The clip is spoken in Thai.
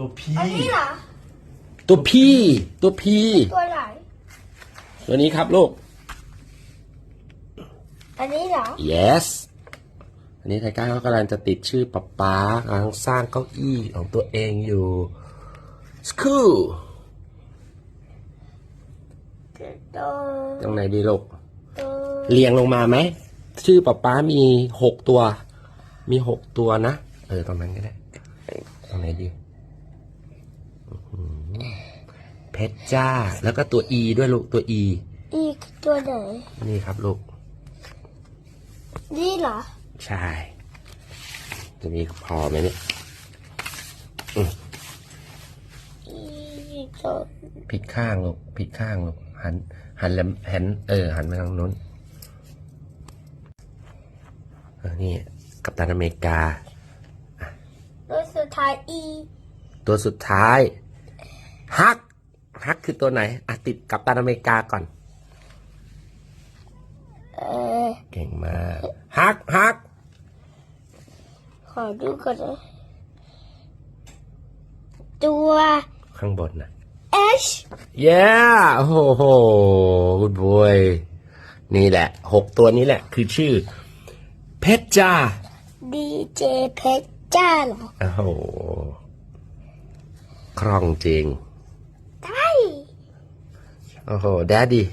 ตัวพี่อันนี้เหรอ ตัวพี่ ตัวพี่ ตัวไหน ตัวนี้ครับลูก อันนี้เหรอ yes อันนี้ไทก้าเขากำลังจะติดชื่อป๊าป๊ากำลังสร้างเก้าอี้ของตัวเองอยู่ school ตัวตรงไหนดีลูก ตัวเรียงลงมาไหม ชื่อป๊าป๊ามีหกตัว มีหกตัวนะ เออตรงนั้นก็ได้ตรงไหนดีอื้อหือ เพชรจ้า แล้วก็ตัว e ด้วยลูกตัว e อีกตัวไหนนี่ครับลูก นี่เหรอ ใช่ จะมีพอไหมเนี่ยอีกตัวผิดข้างลูกผิดข้างลูกหัน หันแล้วหันเออ หันไปทางนู้นเออนี่ กัปตันอเมริกาตัวสุดท้ายอี ตัวสุดท้ายฮักฮักคือตัวไหนอะติดกับตันอเมริกาก่อน เออเก่งมากฮักฮักขอดูก่อนนะตัว ข้างบนนะ H เย้โอ้โหกุดบวยนี่แหละหกตัวนี้แหละ คือชื่อ เพชรจ้า D J เพชรจ้าเหรอ โอ้โห คล่องจริง ใช่ โอ้โห แดดดี้